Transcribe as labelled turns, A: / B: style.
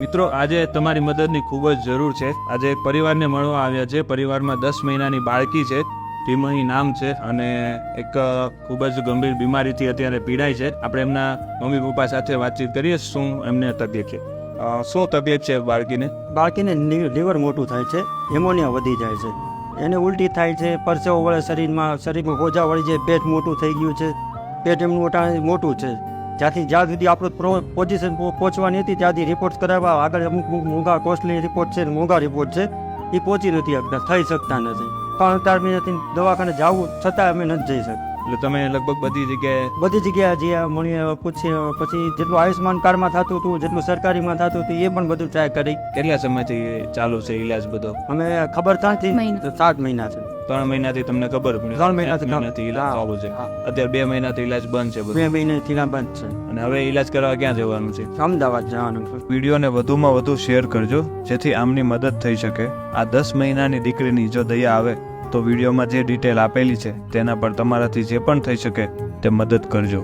A: મિત્રો, આજે તમારી મદદની ખૂબ જ જરૂર છે. આજે એક પરિવારને મળવા આવ્યા છે. પરિવારમાં દસ મહિનાની બાળકી છે. ટીમણી નામ છે અને એક ખૂબ જ ગંભીર બીમારીથી અત્યારે પીડાય છે. આપણે એમના મમ્મી પપ્પા સાથે વાતચીત કરીએ, શું એમને તકલીફ છે? શું તકલીફ છે બાળકીને?
B: બાળકીને લીવર મોટું થાય છે. હેમોનિયા વધી જાય છે. એને ઉલટી થાય છે. પરસેવો વળે શરીરમાં શરીરમાં હોજા વળી જાય. પેટ મોટું થઈ ગયું છે. પેટ એમનું મોટા મોટું છે. જ્યાંથી જ્યાં સુધી આપણું પોઝિશન પહોંચવાની હતી ત્યાંથી રિપોર્ટ કરાવવા આગળ અમુક અમુક મોંઘા કોસ્ટલી રિપોર્ટ છે મોંઘા રિપોર્ટ છે એ પહોંચી નથી શકતા થઈ શકતા નથી. ત્રણ ચાર મહિનાથી દવાખાને જવું છતાં અમે નથી જઈ શકતા.
A: એટલે તમે લગભગ બધી જગ્યાએ
B: બધી જગ્યાએ જે મળીએ પૂછીએ પછી જેટલું આયુષ્માન કાર્ડમાં થતું હતું જેટલું સરકારીમાં થતું હતું એ પણ બધું ટ્રાય કરી.
A: કેટલા સમયથી ચાલુ છે ઈલાજ બધો?
B: અમે ખબર
C: મહિના.
B: સાત મહિના છે.
A: ત્રણ મહિનાથી તમને ખબર પડી.
B: ત્રણ મહિનાથી ઇલાજ
A: ચાલુ છે. અત્યારે બે મહિનાથી ઈલાજ બંધ છે
B: બે મહિનાથી ના બંધ છે.
A: અને હવે ઈલાજ કરવા ક્યાં જવાનું છે?
B: અમદાવાદ જવાનું છે.
A: વિડીયોને વધુમાં વધુ શેર કરજો જેથી આમની મદદ થઈ શકે. આ દસ મહિનાની દીકરીની જો દયા આવે તો વિડીયોમાં જે ડિટેલ આપેલી છે તેના પર તમારાથી જે પણ થઈ શકે તે મદદ કરજો.